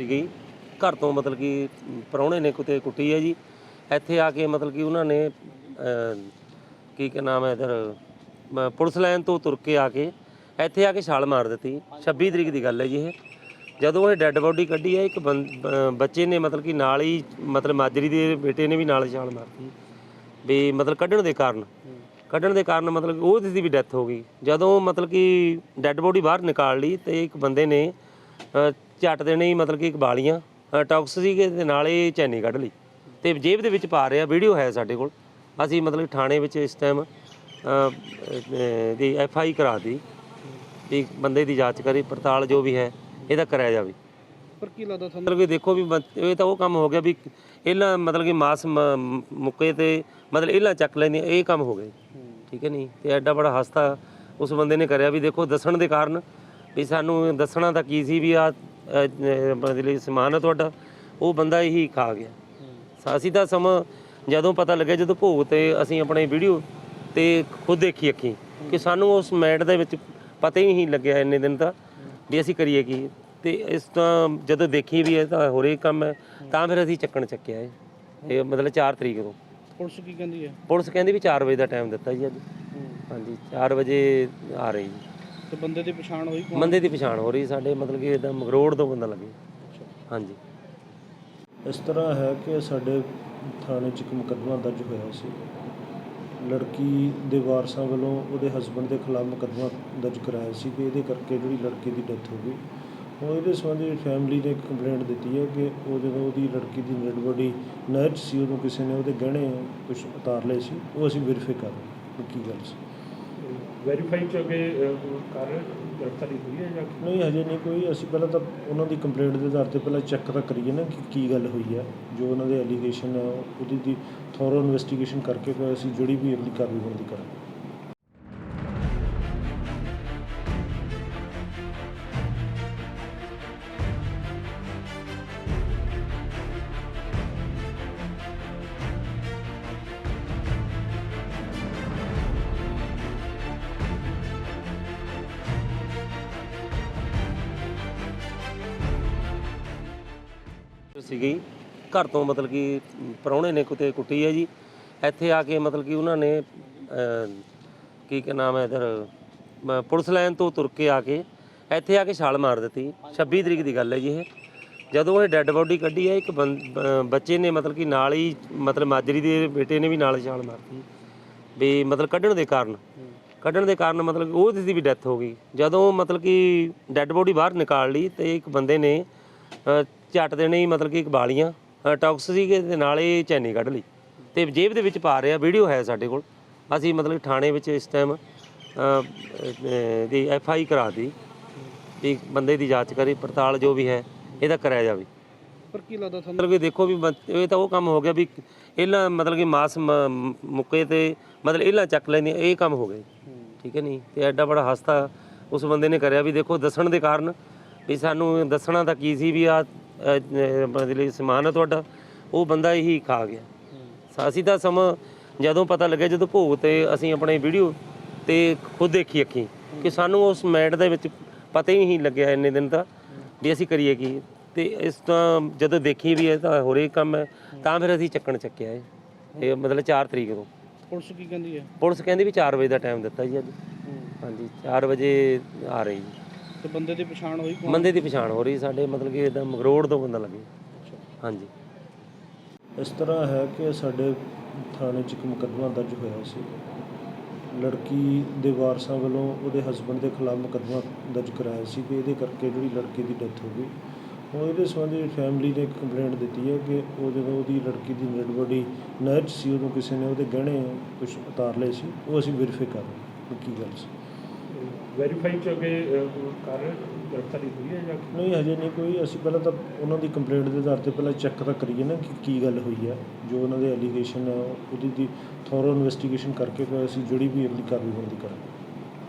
ਸੀਗੀ। ਘਰ ਤੋਂ ਮਤਲਬ ਕਿ ਪ੍ਰਾਹੁਣੇ ਨੇ ਕੁੱਤੇ ਕੁੱਟੀ ਹੈ ਜੀ। ਇੱਥੇ ਆ ਕੇ ਮਤਲਬ ਕਿ ਉਹਨਾਂ ਨੇ ਅਹ, ਕੀ ਕਿ ਨਾਮ ਹੈ ਇਧਰ ਪੁਲਿਸ ਲਾਈਨ ਤੋਂ ਤੁਰ ਕੇ ਆ ਕੇ ਇੱਥੇ ਆ ਕੇ ਛਾਲ ਮਾਰ ਦਿੱਤੀ। 26 ਤਰੀਕ ਦੀ ਗੱਲ ਹੈ ਜੀ ਇਹ। ਜਦੋਂ ਇਹ ਡੈੱਡ ਬੋਡੀ ਕੱਢੀ ਹੈ ਇੱਕ ਬੰ- ਬ- ਬੱਚੇ ਨੇ ਮਤਲਬ ਕਿ ਨਾਲ ਹੀ ਮਤਲਬ ਮਾਜਰੀ ਦੇ ਬੇਟੇ ਨੇ ਵੀ ਨਾਲ ਹੀ ਛਾਲ ਮਾਰਤੀ। ਵੀ ਮਤਲਬ ਕੱਢਣ ਦੇ ਕਾਰਨ। ਕੱਢਣ ਦੇ ਕਾਰਨ ਮਤਲਬ ਕਿ ਉਹਦੀ ਦੀ ਵੀ ਡੈਥ ਹੋ ਗਈ। ਜਦੋਂ ਮਤਲਬ ਕਿ ਡੈੱਡ ਬੋਡੀ ਬਾਹਰ ਨਿਕਾਲ ਲਈ ਤੇ ਇੱਕ ਬੰਦੇ ਨੇ ਅ, ਝੱਟ ਦੇਣੇ ਹੀ ਮਤਲਬ ਕਿ ਇੱਕ ਬਾਲੀਆਂ ਟੌਕਸ ਸੀਗੇ ਤੇ ਨਾਲੇ ਚੈਨੀ ਕੱਢ ਲਈ। ਤੇ ਜੇਬ ਦੇ ਵਿੱਚ ਪਾ ਰਿਹਾ ਵੀਡੀਓ ਹੈ ਸਾਡੇ ਕੋਲ। ਅਸੀਂ ਮਤਲਬ ਥਾਣੇ ਵਿੱਚ ਇਸ ਟਾਈਮ ਦੀ ਐਫ ਆਈ ਕਰਾ ਦੀ ਵੀ ਬੰਦੇ ਦੀ ਜਾਂਚ ਕਰੀ ਪੜਤਾਲ ਜੋ ਵੀ ਹੈ ਇਹਦਾ ਕਰਾਇਆ ਜਾਵੇ। ਪਰ ਕੀ ਲੱਗਦਾ ਤੁਹਾਨੂੰ? ਮਤਲਬ ਕਿ ਦੇਖੋ ਵੀ ਇਹ ਤਾਂ ਉਹ ਕੰਮ ਹੋ ਗਿਆ ਵੀ ਇਹਨਾਂ ਮਤਲਬ ਕਿ ਮਾਸ ਮੁੱਕੇ ਤੇ ਮਤਲਬ ਇਹਨਾਂ ਚੱਕ ਲੈਂਦੇ ਇਹ ਕੰਮ ਹੋ ਗਿਆ। ਠੀਕ ਹੈ ਨਹੀਂ ਤੇ ਐਡਾ ਬੜਾ ਹਸਤਾ ਉਸ ਬੰਦੇ ਨੇ ਕਰਿਆ ਵੀ ਦੇਖੋ ਦੱਸਣ ਦੇ ਕਾਰਨ ਵੀ ਸਾਨੂੰ ਦੱਸਣਾ ਤਾਂ ਕੀ ਸੀ ਵੀ ਆ ਮਤਲਬ ਸਮਾਨ ਹੈ ਤੁਹਾਡਾ ਉਹ ਬੰਦਾ ਇਹੀ ਖਾ ਗਿਆ। ਅਸੀਂ ਤਾਂ ਸਮਾਂ ਜਦੋਂ ਪਤਾ ਲੱਗਿਆ ਜਦੋਂ ਭੋਗ ਤੇ ਅਸੀਂ ਆਪਣੇ ਵੀਡੀਓ ਤੇ ਖੁਦ ਦੇਖੀ ਅੱਖੀ ਕਿ ਸਾਨੂੰ ਉਸ ਮੈਟ ਦੇ ਵਿੱਚ ਪਤਾ ਹੀ ਨਹੀਂ ਲੱਗਿਆ ਇੰਨੇ ਦਿਨ ਤਾਂ ਵੀ ਅਸੀਂ ਕਰੀਏ ਕੀ। ਤੇ ਇਸ ਤਾਂ ਜਦੋਂ ਦੇਖੀ ਵੀ ਇਹ ਤਾਂ ਹੋ ਰਹੀ ਕੰਮ ਹੈ ਤਾਂ ਫਿਰ ਅਸੀਂ ਚੱਕਣ ਚੱਕਿਆ ਇਹ। ਇਹ ਮਤਲਬ 4 ਤਰੀਕ ਨੂੰ। ਪੁਲਿਸ ਕੀ ਕਹਿੰਦੀ ਹੈ? ਪੁਲਿਸ ਕਹਿੰਦੀ ਵੀ 4 ਵਜੇ ਦਾ ਟਾਈਮ ਦਿੱਤਾ ਜੀ ਅੱਜ। ਹਾਂਜੀ 4 ਵਜੇ ਆ ਰਹੀ ਜੀ। ਤੇ ਬੰਦੇ ਦੀ ਪਛਾਣ ਹੋਈ ਕੌਣ? ਬੰਦੇ ਦੀ ਪਛਾਣ ਹੋ ਰਹੀ ਸਾਡੇ ਮਤਲਬ ਕਿ ਇਦਾਂ ਮਗਰੋੜ ਤੋਂ ਬੰਦਾ ਲੱਗੇ। ਹਾਂਜੀ। ਇਸ ਤਰ੍ਹਾਂ ਹੈ ਕਿ ਸਾਡੇ ਥਾਣੇ 'ਚ ਇੱਕ ਮੁਕੱਦਮਾ ਦਰਜ ਹੋਇਆ ਸੀ। ਲੜਕੀ ਦੇ ਵਾਰਸਾਂ ਵੱਲੋਂ ਉਹਦੇ ਹਸਬੰਡ ਦੇ ਖਿਲਾਫ ਮੁਕੱਦਮਾ ਦਰਜ ਕਰਾਇਆ ਸੀ ਕਿ ਇਹਦੇ ਕਰਕੇ ਜਿਹੜੀ ਲੜਕੀ ਦੀ ਡੈਥ ਹੋ ਗਈ। ਹੁਣ ਇਹਦੇ ਸੰਬੰਧੀ ਫੈਮਿਲੀ ਨੇ ਇੱਕ ਕੰਪਲੇਂਟ ਦਿੱਤੀ ਹੈ ਕਿ ਉਹ ਜਦੋਂ ਉਹਦੀ ਲੜਕੀ ਦੀ ਡੈਡ ਬੋਡੀ ਨਹਿਰ 'ਚ ਸੀ ਉਦੋਂ ਕਿਸੇ ਨੇ ਉਹਦੇ ਗਹਿਣੇ ਕੁਝ ਉਤਾਰ ਲਏ ਸੀ ਉਹ ਅਸੀਂ ਵੈਰੀਫਾਈ ਕਰ ਰਹੇ ਹਾਂ ਕਿ ਕੀ ਗੱਲ ਸੀ। ਵੈਰੀਫਾਈ ਚ ਅੱਗੇ ਕਰ ਗ੍ਰਿਫਤਾਰੀ ਹੋਈ ਹੈ ਜਾਂ ਨਹੀਂ, ਹਜੇ ਨਹੀਂ ਕੋਈ। ਅਸੀਂ ਪਹਿਲਾਂ ਤਾਂ ਉਹਨਾਂ ਦੀ ਕੰਪਲੇਂਟ ਦੇ ਆਧਾਰ ਤੇ ਪਹਿਲਾਂ ਚੈੱਕ ਤਾਂ ਕਰੀਏ ਨਾ ਕਿ ਕੀ ਗੱਲ ਹੋਈ ਹੈ। ਜੋ ਉਹਨਾਂ ਦੇ ਐਲੀਗੇਸ਼ਨ ਹੈ, ਉਹਦੀ ਦੀ ਥੋਰੋ ਇਨਵੈਸਟੀਗੇਸ਼ਨ ਕਰਕੇ ਫਿਰ ਅਸੀਂ ਜਿਹੜੀ ਵੀ ਅਗਲੀ ਕਾਰਵਾਈ ਬਣਦੀ ਕਰਾਂਗੇ। ਸੀਗੀ। ਘਰ ਤੋਂ ਮਤਲਬ ਕਿ ਪ੍ਰਾਹੁਣੇ ਨੇ ਕੁੱਤੇ ਕੁੱਟੀ ਹੈ ਜੀ। ਇੱਥੇ ਆ ਕੇ ਮਤਲਬ ਕਿ ਉਹਨਾਂ ਨੇ ਕੀ ਕਿ ਨਾਮ ਹੈ ਇਧਰ ਪੁਲਿਸ ਲਾਈਨ ਤੋਂ ਤੁਰ ਕੇ ਆ ਕੇ ਇੱਥੇ ਆ ਕੇ ਛਾਲ ਮਾਰ ਦਿੱਤੀ। 26 ਤਰੀਕ ਦੀ ਗੱਲ ਹੈ ਜੀ ਇਹ। ਜਦੋਂ ਇਹ ਡੈੱਡ ਬੋਡੀ ਕੱਢੀ ਹੈ, ਇੱਕ ਬੰ- ਬੱਚੇ ਨੇ ਮਤਲਬ ਕਿ ਨਾਲ ਹੀ, ਮਤਲਬ ਮਾਜਰੀ ਦੇ ਬੇਟੇ ਨੇ ਵੀ ਨਾਲ ਛਾਲ ਮਾਰਤੀ। ਵੀ ਮਤਲਬ ਕੱਢਣ ਦੇ ਕਾਰਨ। ਕੱਢਣ ਦੇ ਕਾਰਨ ਮਤਲਬ ਕਿ ਉਹਦੀ ਦੀ ਵੀ ਡੈਥ ਹੋ ਗਈ। ਜਦੋਂ ਮਤਲਬ ਕਿ ਡੈੱਡ ਬੋਡੀ ਬਾਹਰ ਨਿਕਾਲ ਲਈ ਤੇ ਇੱਕ ਬੰਦੇ ਨੇ ਝੱਟ ਦੇਣੇ ਹੀ ਮਤਲਬ ਕਿ ਇੱਕ ਬਾਲੀਆਂ ਟੌਕਸ ਸੀਗੇ ਤੇ ਨਾਲੇ ਚੈਨੀ ਕੱਢ ਲਈ। ਤੇ ਜੇਬ ਦੇ ਵਿੱਚ ਪਾ ਰਿਹਾ ਵੀਡੀਓ ਹੈ ਸਾਡੇ ਕੋਲ। ਅਸੀਂ ਮਤਲਬ ਥਾਣੇ ਵਿੱਚ ਇਸ ਟਾਈਮ ਦੀ ਐਫ ਆਈ ਕਰਾ ਦੀ ਵੀ ਬੰਦੇ ਦੀ ਜਾਂਚ ਕਰੀ ਪੜਤਾਲ ਜੋ ਵੀ ਹੈ ਇਹਦਾ ਕਰਾਇਆ ਜਾਵੇ। ਪਰ ਕੀ ਲੱਗਦਾ ਤੁਹਾਨੂੰ? ਮਤਲਬ ਕਿ ਦੇਖੋ ਵੀ ਇਹ ਤਾਂ ਉਹ ਕੰਮ ਹੋ ਗਿਆ ਵੀ ਇਹਨਾਂ ਮਤਲਬ ਕਿ ਮਾਸ ਮੁੱਕੇ ਤੇ ਮਤਲਬ ਇਹਨਾਂ ਚੱਕ ਲੈਂਦੇ ਇਹ ਕੰਮ ਹੋ ਗਿਆ। ਠੀਕ ਹੈ ਨਹੀਂ ਤੇ ਐਡਾ ਬੜਾ ਹਸਤਾ ਉਸ ਬੰਦੇ ਨੇ ਕਰਿਆ ਵੀ ਦੇਖੋ ਦੱਸਣ ਦੇ ਕਾਰਨ ਵੀ ਸਾਨੂੰ ਦੱਸਣਾ ਤਾਂ ਕੀ ਸੀ ਵੀ ਆ ਮਤਲਬ ਸਮਾਨ ਹੈ ਤੁਹਾਡਾ ਉਹ ਬੰਦਾ ਇਹੀ ਖਾ ਗਿਆ। ਅਸੀਂ ਤਾਂ ਸਮਾਂ ਜਦੋਂ ਪਤਾ ਲੱਗਿਆ ਜਦੋਂ ਭੋਗ ਤੇ ਅਸੀਂ ਆਪਣੇ ਵੀਡੀਓ ਤੇ ਖੁਦ ਦੇਖੀ ਅੱਖੀ ਕਿ ਸਾਨੂੰ ਉਸ ਮੈਟ ਦੇ ਵਿੱਚ ਪਤਾ ਹੀ ਨਹੀਂ ਲੱਗਿਆ ਇੰਨੇ ਦਿਨ ਤਾਂ ਵੀ ਅਸੀਂ ਕਰੀਏ ਕੀ। ਤੇ ਇਸ ਤਾਂ ਜਦੋਂ ਦੇਖੀ ਵੀ ਇਹ ਤਾਂ ਹੋ ਰਹੀ ਕੰਮ ਹੈ ਤਾਂ ਫਿਰ ਅਸੀਂ ਚੱਕਣ ਚੱਕਿਆ ਇਹ। ਇਹ ਮਤਲਬ 4 ਤਰੀਕ ਨੂੰ। ਪੁਲਿਸ ਕੀ ਕਹਿੰਦੀ ਹੈ? ਪੁਲਿਸ ਕਹਿੰਦੀ ਵੀ 4 ਵਜੇ ਦਾ ਟਾਈਮ ਦਿੱਤਾ ਜੀ ਅੱਜ। ਹਾਂਜੀ 4 ਵਜੇ ਆ ਰਹੀ ਜੀ। ਤੇ ਬੰਦੇ ਦੀ ਪਛਾਣ ਹੋਈ ਕੌਣ? ਬੰਦੇ ਦੀ ਪਛਾਣ ਹੋ ਰਹੀ ਸਾਡੇ ਮਤਲਬ ਕਿ ਇਦਾਂ ਮਗਰੋੜ ਤੋਂ ਬੰਦਾ ਲੱਗੇ। ਹਾਂਜੀ। ਇਸ ਤਰ੍ਹਾਂ ਹੈ ਕਿ ਸਾਡੇ ਥਾਣੇ 'ਚ ਇੱਕ ਮੁਕੱਦਮਾ ਦਰਜ ਹੋਇਆ ਸੀ। ਲੜਕੀ ਦੇ ਵਾਰਸਾਂ ਵੱਲੋਂ ਉਹਦੇ ਹਸਬੰਡ ਦੇ ਖਿਲਾਫ ਮੁਕੱਦਮਾ ਦਰਜ ਕਰਾਇਆ ਸੀ ਕਿ ਇਹਦੇ ਕਰਕੇ ਜਿਹੜੀ ਲੜਕੀ ਦੀ ਡੈਥ ਹੋ ਗਈ। ਹੁਣ ਇਹਦੇ ਸੰਬੰਧੀ ਫੈਮਿਲੀ ਨੇ ਇੱਕ ਕੰਪਲੇਂਟ ਦਿੱਤੀ ਹੈ ਕਿ ਉਹ ਜਦੋਂ ਉਹਦੀ ਲੜਕੀ ਦੀ ਡੈਡ ਬੋਡੀ ਨਹਿਰ 'ਚ ਸੀ ਉਦੋਂ ਕਿਸੇ ਨੇ ਉਹਦੇ ਗਹਿਣੇ ਕੁਝ ਉਤਾਰ ਲਏ ਸੀ ਉਹ ਅਸੀਂ ਵੈਰੀਫਾਈ ਕਰ ਰਹੇ ਹਾਂ ਕੀ ਗੱਲ ਸੀ। ਵੈਰੀਫਾਈ ਚ ਅੱਗੇ ਕਰ ਗ੍ਰਿਫਤਾਰੀ ਹੋਈ ਹੈ ਜਾਂ ਨਹੀਂ, ਹਜੇ ਨਹੀਂ ਕੋਈ। ਅਸੀਂ ਪਹਿਲਾਂ ਤਾਂ ਉਹਨਾਂ ਦੀ ਕੰਪਲੇਂਟ ਦੇ ਆਧਾਰ ਤੇ ਪਹਿਲਾਂ ਚੈੱਕ ਤਾਂ ਕਰੀਏ ਨਾ ਕਿ ਕੀ ਗੱਲ ਹੋਈ ਹੈ। ਜੋ ਉਹਨਾਂ ਦੇ ਐਲੀਗੇਸ਼ਨ ਹੈ ਉਹਦੀ ਦੀ ਥੋਰੋ ਇਨਵੈਸਟੀਗੇਸ਼ਨ ਕਰਕੇ ਫਿਰ ਅਸੀਂ ਜਿਹੜੀ ਵੀ ਅਗਲੀ ਕਾਰਵਾਈ ਬਣਦੀ ਕਰਾਂਗੇ।